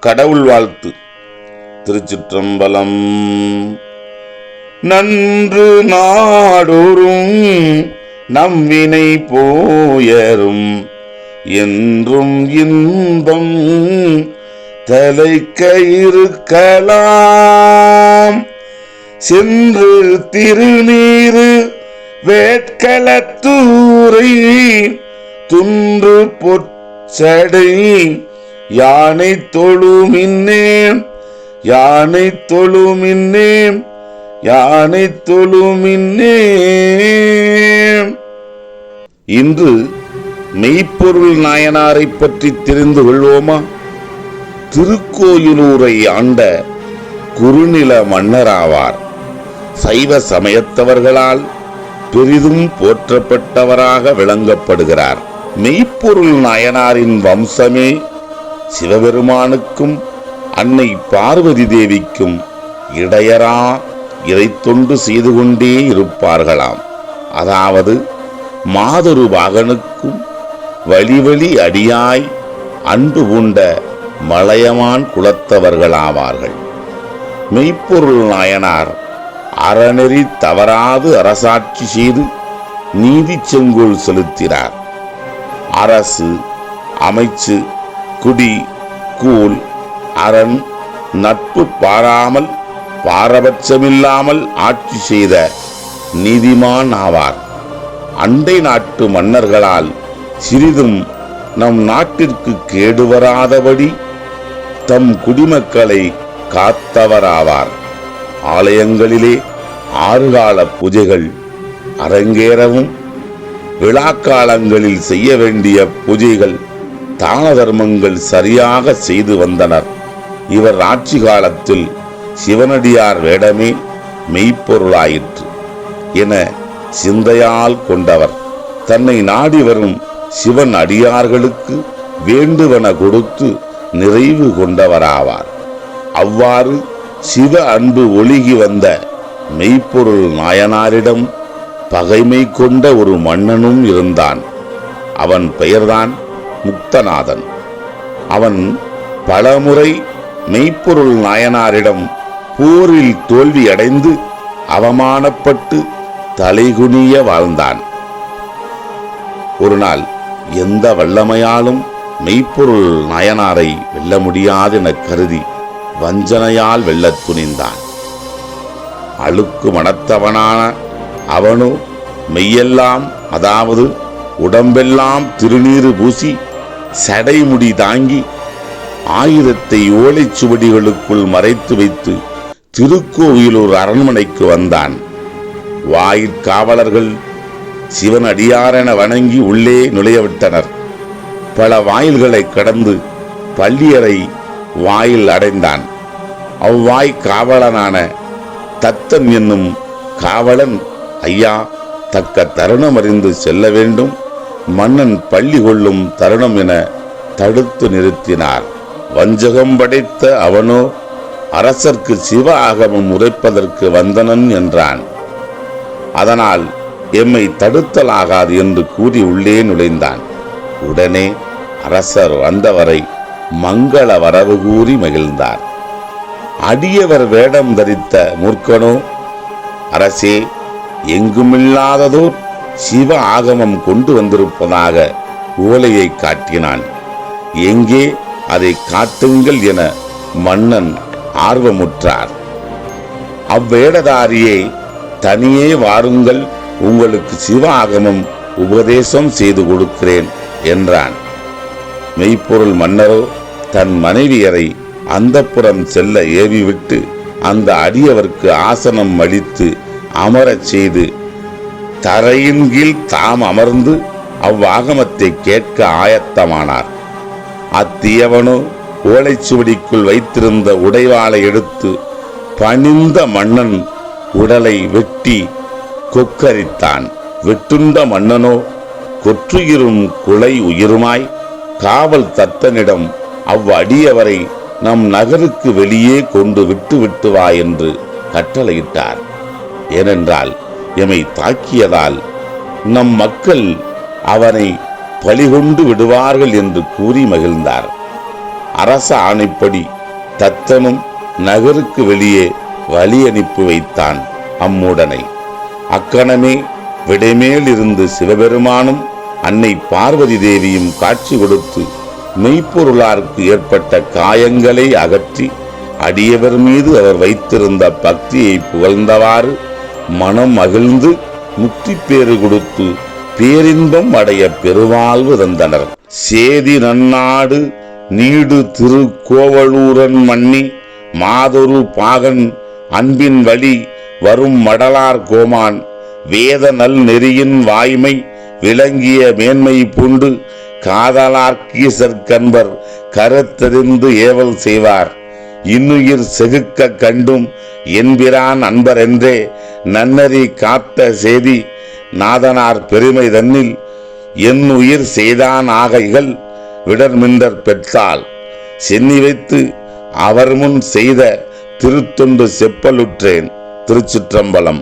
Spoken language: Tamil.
கடவுள் வாழ்த்து. திருச்சிற்றம்பலம். நன்று நாடோறும் நம்மினை போயரும். என்றும் இன்பம் தலைக்க இருக்கலாம் சென்று திருநீரு வேட்களத்தூரை துன்று பொற்சடை யானை தொழுமின்னே யானை தொழுமின்னே யானை தொழுமின்னே இன்று மெய்ப்பொருள் நாயனாரை பற்றி தெரிந்து கொள்வோமா? திருக்கோயிலூரை ஆண்ட குறுநில மன்னராவார். சைவ சமயத்தவர்களால் பெரிதும் போற்றப்பட்டவராக விளங்கப்படுகிறார். மெய்ப்பொருள் நாயனாரின் வம்சமே சிவபெருமானுக்கும் அன்னை பார்வதி தேவிக்கும் இடையரா இறைத்தொண்டு செய்து கொண்டே இருப்பார்களாம். அதாவது மாதொரு பாகனுக்கும் வழிவழி அடியாய் அன்பு பூண்ட மலையமான் குலத்தவர்களாவார்கள். மெய்ப்பொருள் நாயனார் அறநெறி தவறாது அரசாட்சி செய்து நீதி செங்கோல் செலுத்தினார். அரசு அமைச்சு குடி கூல் அரண் நட்பு பாராமல் பாரபட்சமில்லாமல் ஆட்சி செய்த நீதிமான் ஆவார் அண்டை நாட்டு மன்னர்களால் சிறிதும் நம் நாட்டிற்கு கேடு வராதபடி தம் குடிமக்களை காத்தவராவார். ஆலயங்களிலே ஆறுகால பூஜைகள் அரங்கேறவும் விழாக்காலங்களில் செய்ய வேண்டிய பூஜைகள் தான தர்மங்கள் சரியாக செய்து வந்தனர். இவர் ஆட்சி காலத்தில் சிவனடியார் வேடமே மெய்ப்பொருளாயிற்று என சிந்தையால் கொண்டவர். தன்னை நாடி வரும் சிவன் அடியார்களுக்கு வேண்டுவன கொடுத்து நிறைவு கொண்டவராவார். அவ்வாறு சிவ அன்பு ஒழுகி வந்த மெய்ப்பொருள் நாயனாரிடம் பகைமை கொண்ட ஒரு மன்னனும் இருந்தான். அவன் பெயர்தான் முக்தநாதன். அவன் பலமுறை மெய்ப்பொருள் நாயனாரிடம் போரில் தோல்வியடைந்து அவமானப்பட்டு தலைகுனிய வாழ்ந்தான். ஒரு நாள் எந்த வல்லமையாலும் மெய்ப்பொருள் நாயனாரை வெல்ல முடியாதென கருதி வஞ்சனையால் வெல்லத் துணிந்தான். அழுக்கு மனத்தவனான அவனோ மெய்யெல்லாம் அதாவது உடம்பெல்லாம் திருநீறு பூசி சடைமுடி தாங்கி ஆயுதத்தை ஓலைச்சுவடிகளுக்குள் மறைத்து வைத்து திருக்கோவிலூர் அரண்மனைக்கு வந்தான். வாயிற்காவலர்கள் சிவன் அடியாரென வணங்கி உள்ளே நுழையவிட்டனர். பல வாயில்களை கடந்து பள்ளியறை வாயில் அடைந்தான். அவ்வாய் காவலனான தத்தன் என்னும் காவலன் ஐயா தக்க தருணம் அறிந்து செல்ல வேண்டும். மன்னன் பள்ளி கொள்ளும் தருணம் என தடுத்து நிறுத்தினார் வஞ்சகம் படைத்த அவனோ அரசர்க்கு சிவ ஆகமம் உரைப்பதற்கு வந்தனன் என்றான். அதனால் எம்மை தடுத்தலாகாது என்று கூறி உள்ளே நுழைந்தான். உடனே அரசர் வந்தவரை மங்கள வரவு கூறி மகிழ்ந்தார். அடியவர் வேடம் தரித்த மூர்க்கனோ அரசே எங்குமில்லாததோர் சிவ ஆகமம் கொண்டு வந்திருப்பதாக ஓலையை காட்டினான். எங்கே அதை காட்டுங்கள் என மன்னன் ஆர்வமுற்றார். அவ்வேடதாரியை தனியே வாருங்கள் உங்களுக்கு சிவ ஆகமம் உபதேசம் செய்து கொடுக்கிறேன் என்றான். மெய்ப்பொருள் மன்னரோ தன் மனைவியரை அந்தப்புறம் செல்ல ஏவிவிட்டு அந்த அடியவர்க்கு ஆசனம் அளித்து அமரச் செய்து தரையின் கீழ் தாம் அமர்ந்து அவ்வாகமத்தை கேட்க ஆயத்தமானார். அத்தியவனோ ஓலைச்சுவடிக்குள் வைத்திருந்த உடைவாளை எடுத்து பணிந்த மன்னன் உடலை வெட்டி கொக்கரித்தான். வெட்டுண்ட மன்னனோ கொற்றுயிரும் குலை உயிருமாய் காவல் தத்தனிடம் அவ்வடியவரை நம் நகருக்கு வெளியே கொண்டு விட்டு விட்டு வா என்று கட்டளையிட்டார். ஏனென்றால் எமை தாக்கியதால் நம் மக்கள் அவனை பழிகொண்டு விடுவார்கள் என்று கூறி மகிழ்ந்தார். அரச ஆணைப்படி தத்தனும் நகருக்கு வெளியே வழி அனுப்பி வைத்தான் அம்முடனை. அக்கணமே விடைமேல் இருந்து சிவபெருமானும் அன்னை பார்வதி தேவியும் காட்சி கொடுத்து மெய்ப்பொருளாருக்கு ஏற்பட்ட காயங்களை அகற்றி அடியவர் மீது அவர் வைத்திருந்த பக்தியை புகழ்ந்தவாறு மனம் மகிழ்ந்து முக்தி பேறு கொடுத்து பேரின்பம் அடைய பெருவாழ்வு தந்தனர். சேதி நன்னாடு நீடு திருக்கோவலூரன் மன்னி மாதொரு பாகன் அன்பின் வழி வரும் மடலார் கோமான் வேத நல் நெறியின் வாய்மை விளங்கிய மேன்மை பூண்டு காதலார்க்கீசர் கண்பர் கருத்தறிந்து ஏவல் செய்வார். இன்னுயிர் செகுக்க கண்டும் என்பிரான் அன்பர் என்றே நன்னறி காத்த செய்தி நாதனார் பெருமை தன்னில் என் உயிர் செய்தான் ஆகைகள் விடர்மின்றற் பெற்றால் சென்னி வைத்து அவர் முன் செய்த திருத்தொண்டு செப்பலுற்றேன் திருச்சிற்றம்பலம்.